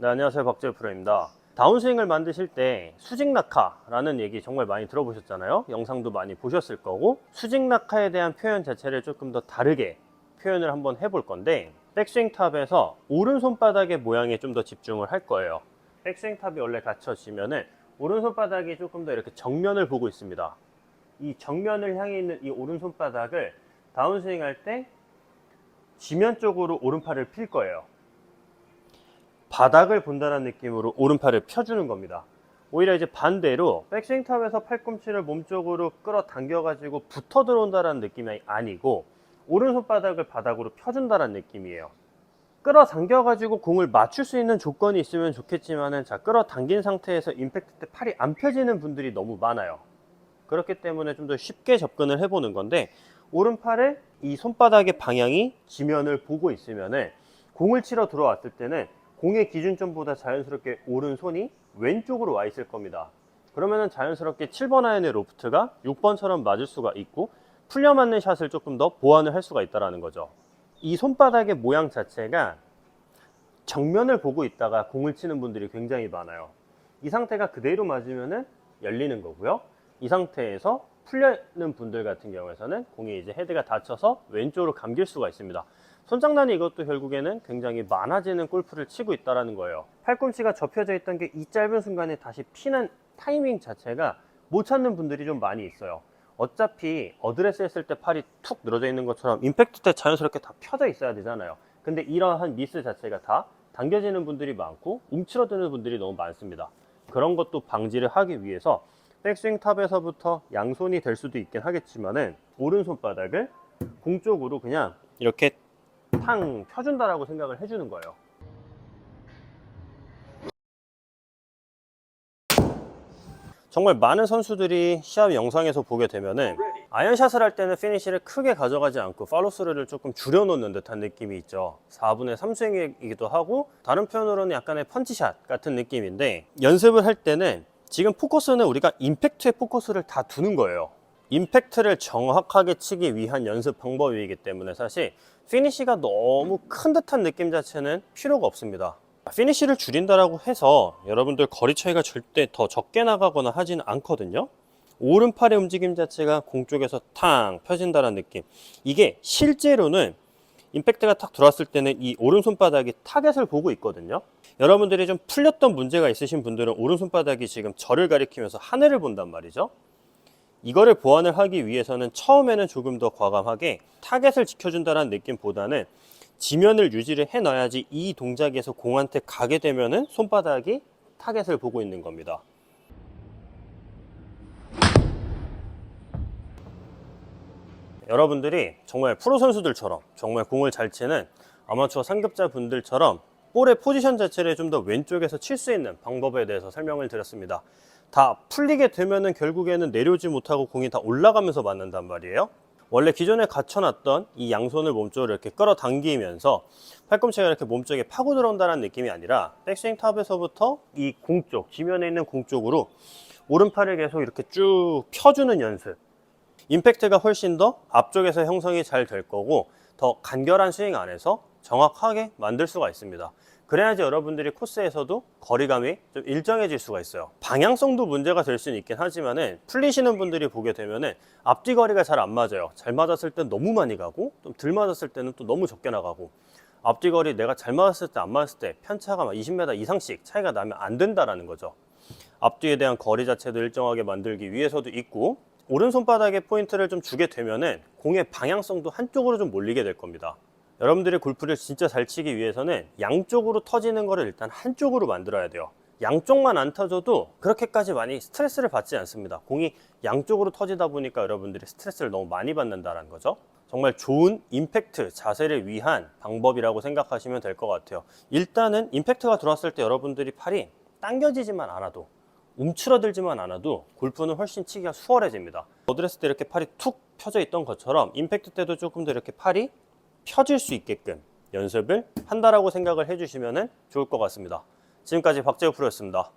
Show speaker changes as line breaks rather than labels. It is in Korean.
네, 안녕하세요. 박재우 프로입니다. 다운스윙을 만드실 때 수직 낙하라는 얘기 정말 많이 들어보셨잖아요. 영상도 많이 보셨을 거고 수직 낙하에 대한 표현 자체를 조금 더 다르게 표현을 한번 해볼 건데 백스윙 탑에서 오른손바닥의 모양에 좀 더 집중을 할 거예요. 백스윙 탑이 원래 갖춰지면은 오른손바닥이 조금 더 이렇게 정면을 보고 있습니다. 이 정면을 향해 있는 이 오른손바닥을 다운스윙 할 때 지면 쪽으로 오른팔을 필 거예요. 바닥을 본다는 느낌으로 오른팔을 펴주는 겁니다. 오히려 이제 반대로 백스윙 탑에서 팔꿈치를 몸쪽으로 끌어당겨가지고 붙어 들어온다는 느낌이 아니고 오른손바닥을 바닥으로 펴준다는 느낌이에요. 끌어당겨가지고 공을 맞출 수 있는 조건이 있으면 좋겠지만은 자 끌어당긴 상태에서 임팩트 때 팔이 안 펴지는 분들이 너무 많아요. 그렇기 때문에 좀 더 쉽게 접근을 해보는 건데 오른팔의 이 손바닥의 방향이 지면을 보고 있으면은 공을 치러 들어왔을 때는 공의 기준점보다 자연스럽게 오른손이 왼쪽으로 와 있을 겁니다. 그러면은 자연스럽게 7번 아이언의 로프트가 6번처럼 맞을 수가 있고 풀려 맞는 샷을 조금 더 보완을 할 수가 있다는 거죠. 이 손바닥의 모양 자체가 정면을 보고 있다가 공을 치는 분들이 굉장히 많아요. 이 상태가 그대로 맞으면은 열리는 거고요. 이 상태에서 풀려는 분들 같은 경우에서는 공이 이제 헤드가 닫혀서 왼쪽으로 감길 수가 있습니다. 손장난이 이것도 결국에는 굉장히 많아지는 골프를 치고 있다는 거예요. 팔꿈치가 접혀져 있던 게 이 짧은 순간에 다시 피는 타이밍 자체가 못 찾는 분들이 좀 많이 있어요. 어차피 어드레스 했을 때 팔이 툭 늘어져 있는 것처럼 임팩트 때 자연스럽게 다 펴져 있어야 되잖아요. 근데 이러한 미스 자체가 다 당겨지는 분들이 많고 움츠러드는 분들이 너무 많습니다. 그런 것도 방지를 하기 위해서 백스윙 탑에서부터 양손이 될 수도 있긴 하겠지만은 오른손바닥을 공 쪽으로 그냥 이렇게 탕 펴준다라고 생각을 해주는 거예요. 정말 많은 선수들이 시합 영상에서 보게 되면은 아이언샷을 할 때는 피니시를 크게 가져가지 않고 팔로스루를 조금 줄여놓는 듯한 느낌이 있죠. 4분의 3스윙이기도 하고 다른 표현으로는 약간의 펀치샷 같은 느낌인데 연습을 할 때는 지금 포커스는 우리가 임팩트에 포커스를 다 두는 거예요. 임팩트를 정확하게 치기 위한 연습 방법이기 때문에 사실 피니시가 너무 큰 듯한 느낌 자체는 필요가 없습니다. 피니시를 줄인다라고 해서 여러분들 거리 차이가 절대 더 적게 나가거나 하지는 않거든요. 오른팔의 움직임 자체가 공 쪽에서 탕 펴진다는 느낌. 이게 실제로는 임팩트가 탁 들어왔을 때는 이 오른손바닥이 타겟을 보고 있거든요. 여러분들이 좀 풀렸던 문제가 있으신 분들은 오른손바닥이 지금 절을 가리키면서 하늘을 본단 말이죠. 이거를 보완을 하기 위해서는 처음에는 조금 더 과감하게 타겟을 지켜준다는 느낌보다는 지면을 유지를 해놔야지 이 동작에서 공한테 가게 되면은 손바닥이 타겟을 보고 있는 겁니다. 여러분들이 정말 프로 선수들처럼 정말 공을 잘 치는 아마추어 상급자 분들처럼 볼의 포지션 자체를 좀 더 왼쪽에서 칠 수 있는 방법에 대해서 설명을 드렸습니다. 다 풀리게 되면은 결국에는 내려오지 못하고 공이 다 올라가면서 맞는단 말이에요. 원래 기존에 갖춰놨던 이 양손을 몸쪽으로 이렇게 끌어당기면서 팔꿈치가 이렇게 몸쪽에 파고 들어온다는 느낌이 아니라 백스윙 탑에서부터 이 공 쪽, 지면에 있는 공 쪽으로 오른팔을 계속 이렇게 쭉 펴주는 연습. 임팩트가 훨씬 더 앞쪽에서 형성이 잘 될 거고 더 간결한 스윙 안에서 정확하게 만들 수가 있습니다. 그래야지 여러분들이 코스에서도 거리감이 좀 일정해질 수가 있어요. 방향성도 문제가 될 수는 있긴 하지만은 풀리시는 분들이 보게 되면은 앞뒤 거리가 잘 안 맞아요. 잘 맞았을 땐 너무 많이 가고 좀 덜 맞았을 때는 또 너무 적게 나가고 앞뒤 거리 내가 잘 맞았을 때 안 맞았을 때 편차가 막 20m 이상씩 차이가 나면 안 된다라는 거죠. 앞뒤에 대한 거리 자체도 일정하게 만들기 위해서도 있고 오른손바닥에 포인트를 좀 주게 되면은 공의 방향성도 한쪽으로 좀 몰리게 될 겁니다. 여러분들이 골프를 진짜 잘 치기 위해서는 양쪽으로 터지는 거를 일단 한쪽으로 만들어야 돼요. 양쪽만 안 터져도 그렇게까지 많이 스트레스를 받지 않습니다. 공이 양쪽으로 터지다 보니까 여러분들이 스트레스를 너무 많이 받는다는 거죠. 정말 좋은 임팩트 자세를 위한 방법이라고 생각하시면 될 것 같아요. 일단은 임팩트가 들어왔을 때 여러분들이 팔이 당겨지지만 않아도 움츠러들지만 않아도 골프는 훨씬 치기가 수월해집니다. 어드레스 때 이렇게 팔이 툭 펴져 있던 것처럼 임팩트 때도 조금 더 이렇게 팔이 펴질 수 있게끔 연습을 한다라고 생각을 해주시면 좋을 것 같습니다. 지금까지 박재우 프로였습니다.